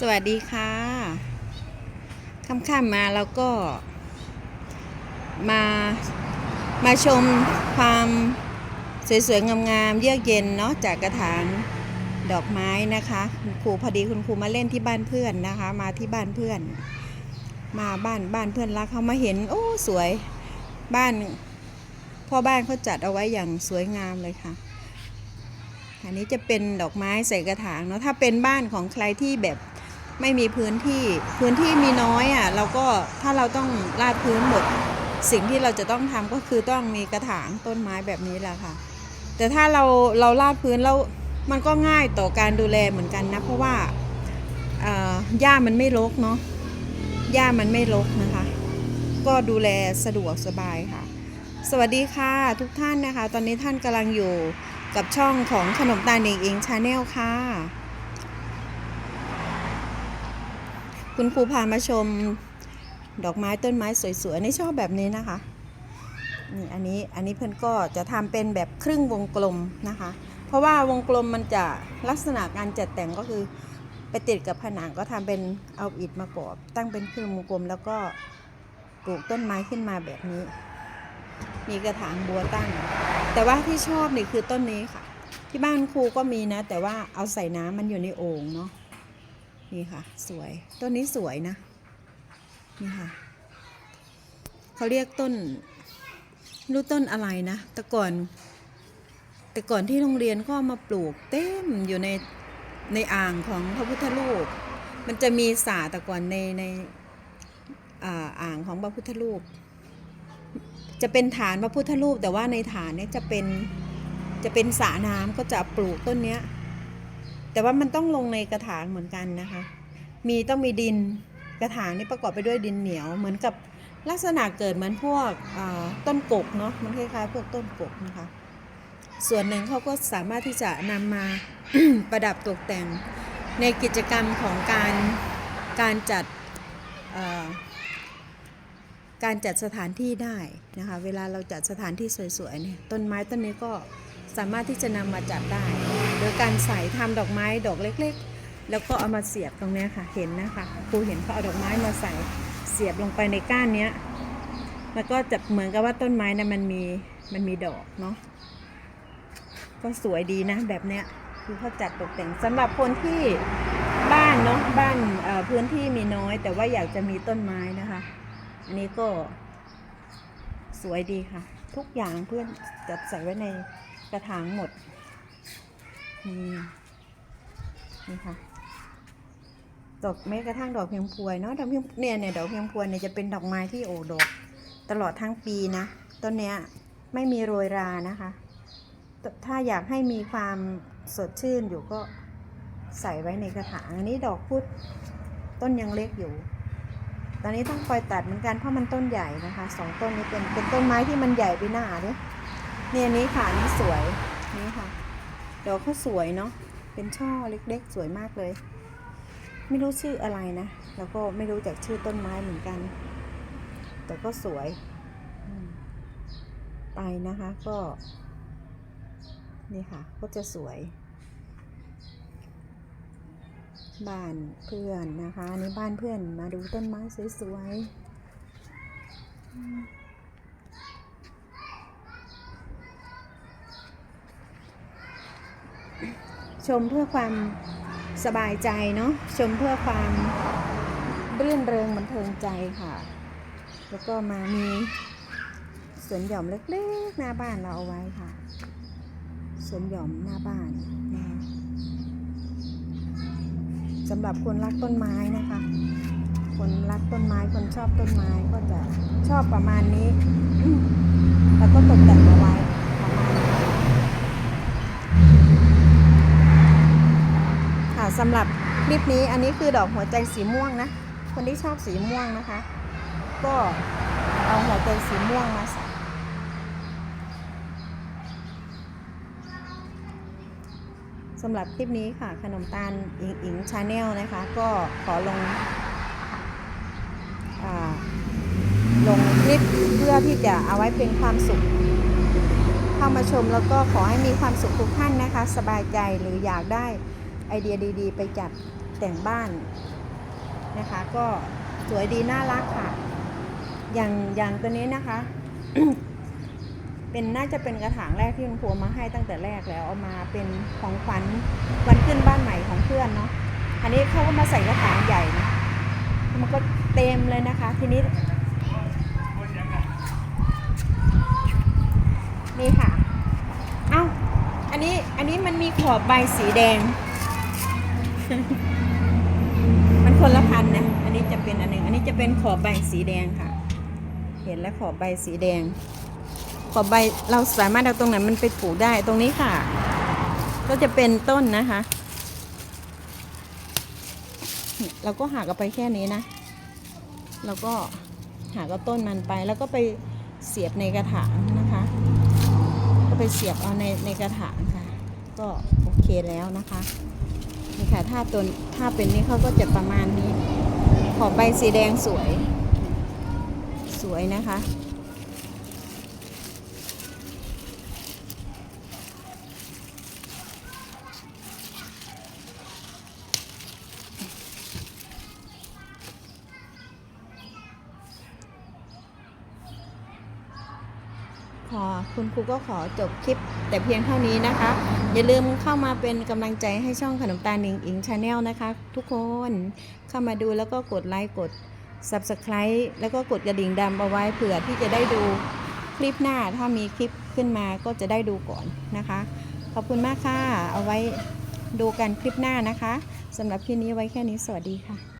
สวัสดีค่ะค่ำๆมาแล้วก็ มามาชมความสวยๆ งามๆ เยือกเย็นเนาะจากกระถางดอกไม้นะคะคุณครูพอดีคุณครูมาเล่นที่บ้านเพื่อนนะคะ มาที่บ้านเพื่อน มาบ้านบ้านเพื่อนรักเขามาเห็น โอ้สวยบ้านพ่อบ้านเขาจัดเอาไว้อย่างสวยงามเลยค่ะ อันนี้จะเป็นดอกไม้ใส่กระถางเนาะถ้าเป็นบ้านของใครที่แบบ ไม่มีพื้นที่พื้นที่มีน้อยอะเราก็ถ้าเราต้องลาดพื้นหมด สิ่งที่เราจะต้องทำก็คือต้องมีกระถางต้นไม้แบบนี้แหละค่ะ แต่ถ้าเราเราลาดพื้นแล้วมันก็ง่ายต่อการดูแลเหมือนกันนะ เพราะว่าอ่อหญ้ามันไม่รกเนาะหญ้ามันไม่รกนะคะ ก็ดูแลสะดวกสบายค่ะ สวัสดีค่ะทุกท่านนะคะ ตอนนี้ท่านกำลังอยู่กับช่องของขนมตาลเองเองชาแนลค่ะ คุณครูพามาชมดอกไม้ต้นไม้สวยๆนี่ชอบแบบนี้นะคะนี่อันนี้อันนี้เพื่อนก็จะทำเป็นแบบครึ่งวงกลมนะคะ เพราะว่าวงกลมมันจะลักษณะการจัดแต่งก็คือไปติดกับผนังก็ทำเป็นเอาอิฐมากรอบตั้งเป็นครึ่งวงกลม แล้วก็ปลูกต้นไม้ขึ้นมาแบบนี้ มีกระถางบัวตั้ง แต่ว่าที่ชอบนี่คือต้นนี้ค่ะ ที่บ้านครูก็มีนะ แต่ว่าเอาใส่น้ำมันอยู่ในโอ่งเนาะ นี่ค่ะ สวยต้นนี้สวยนะ นี่ค่ะ เขาเรียกต้น รู้ต้นอะไรนะ แต่ก่อน แต่ก่อนที่โรงเรียนก็มาปลูกเต็มอยู่ในในอ่างของพระพุทธรูป มันจะมีสาแต่ก่อนในในอ่างของพระพุทธรูป จะเป็นฐานพระพุทธรูป แต่ว่าในฐานเนี่ยจะเป็นจะเป็นสระน้ำก็จะปลูกต้นเนี้ย แต่ว่ามันต้องลงในกระถางเหมือนกันนะคะ มีต้องมีดินกระถางนี่ประกอบไปด้วยดินเหนียวเหมือนกับลักษณะเกิดเหมือนพวกต้นกกเนาะมันคล้ายๆพวกต้นกกนะคะ ส่วนหนึ่งเขาก็สามารถที่จะนำมาประดับตกแต่งในกิจกรรมของการการจัดการจัดสถานที่ได้นะคะเวลาเราจัดสถานที่สวยๆเนี่ยต้นไม้ต้นนี้ก็สามารถที่จะนำมาจัดได้ โดยการใส่ทำดอกไม้ดอกเล็กๆ แล้วก็เอามาเสียบตรงนี้ค่ะ เห็นนะคะครูเห็นเขาเอาดอกไม้มาใส่เสียบลงไปในก้านเนี้ยแล้วก็จะเหมือนกับว่าต้นไม้นะมันมีมันมีดอกเนาะก็สวยดีนะแบบเนี้ยคือเขาจัดตกแต่งสำหรับคนที่บ้านเนาะบ้านพื้นที่มีน้อย แต่ว่าอยากจะมีต้นไม้นะคะ อันนี้ก็สวยดีค่ะ ทุกอย่างเพื่อนจัดใส่ไว้ในกระถางหมด นี่นี่ค่ะ ดอกแม้กระทั่งดอกเพียงพวยเนาะดอกเพียงเนี่ยเนี่ยดอกเพียงพวยเนี่ยจะเป็นดอกไม้ที่โอดอกตลอดทั้งปีนะต้นเนี้ยไม่มีโรยรานะคะ ถ้าอยากให้มีความสดชื่นอยู่ก็ใส่ไว้ในกระถางอันนี้ดอกพุธต้นยังเล็กอยู่ ตอนนี้ต้องคอยตัดเหมือนกันเพราะมันต้นใหญ่นะคะสองต้นนี้เป็นเป็นต้นไม้ที่มันใหญ่ไปหน้าเนี่ยเนี่ยอันนี้ค่ะนนี้สวยนี่ค่ะ ดอกเขาสวยเนาะ เป็นช่อเล็กๆ สวยมากเลย ไม่รู้ชื่ออะไรนะ แล้วก็ไม่รู้จักชื่อต้นไม้เหมือนกัน แต่ก็สวย ไปนะคะก็ นี่ค่ะ ก็จะสวย บ้านเพื่อนนะคะนนี้บ้านเพื่อนมาดูต้นไม้สวยๆอืม ชมเพื่อความสบายใจเนาะชมเพื่อความรื่นเริงบันเทิงใจค่ะ แล้วก็มามีสวนหย่อมเล็กๆหน้าบ้านเราเอาไว้ค่ะสวนหย่อมหน้าบ้านนะคะสำหรับคนรักต้นไม้นะคะ คนรักต้นไม้คนชอบต้นไม้ก็จะชอบประมาณนี้แล้วก็ตกแต่งเอาไว้ประมาณนี้ค่ะ สำหรับคลิปนี้อันนี้คือดอกหัวใจสีม่วงนะ คนที่ชอบสีม่วงนะคะ ก็เอาหัวใจสีม่วงมาใส่สำหรับคลิปนี้ค่ะ ขนมตาลอิงอิงชาแนลนะคะ ก็ขอลงอลงคลิปเพื่อที่จะเอาไว้เป็นความสุข เข้ามาชมแล้วก็ขอให้มีความสุขทุกท่านนะคะ สบายใจหรืออยากได้ ไอเดียดีๆ ไปจัดแต่งบ้านนะคะ ก็สวยดีน่ารักค่ะ อย่างอย่างตัวนี้นะคะ เป็นน่าจะเป็นกระถางแรกที่คุณครูมาให้ตั้งแต่แรกแล้วเอามาเป็นของขวัญวันขึ้นบ้านใหม่ของเพื่อนเนาะอันนี้เขาก็มาใส่กระถางใหญ่นะมันก็เต็มเลยนะคะ ทีนี้นี่ค่ะ เอ้า อันนี้ อันนี้มันมีขอบใบสีแดง มันคนละพันนะ อันนี้จะเป็นอันหนึ่ง อันนี้จะเป็นขอบใบสีแดงค่ะ เห็นแล้วขอบใบสีแดง ขอบใบเราสามารถเอาตรงไหนมันไปปลูกได้ตรงนี้ค่ะ ก็จะเป็นต้นนะคะ เราก็หักเอาไปแค่นี้นะเราก็หักเอาต้นมันไปแล้วก็ไปเสียบในกระถางนะคะ ก็ไปเสียบเอาในในกระถางค่ะ ก็โอเคแล้วนะคะ นี่ค่ะถ้าตัวถ้าเป็นนี่เขาก็จะประมาณนี้ ขอบใบสีแดงสวย สวยนะคะ ขอคุณครูก็ขอจบคลิปแต่เพียงเท่านี้นะคะ อย่าลืมเข้ามาเป็นกำลังใจให้ช่องขนมตาลหนิงอิงชาแนลนะคะ ทุกคนเข้ามาดูแล้วก็กดไลค์กด Subscribe แล้วก็กดกระดิ่งดำเอาไว้เผื่อที่จะได้ดูคลิปหน้าถ้ามีคลิปขึ้นมาก็จะได้ดูก่อนนะคะ ขอบคุณมากค่ะ เอาไว้ดูกันคลิปหน้านะคะสำหรับคลิปนี้ไว้แค่นี้สวัสดีค่ะ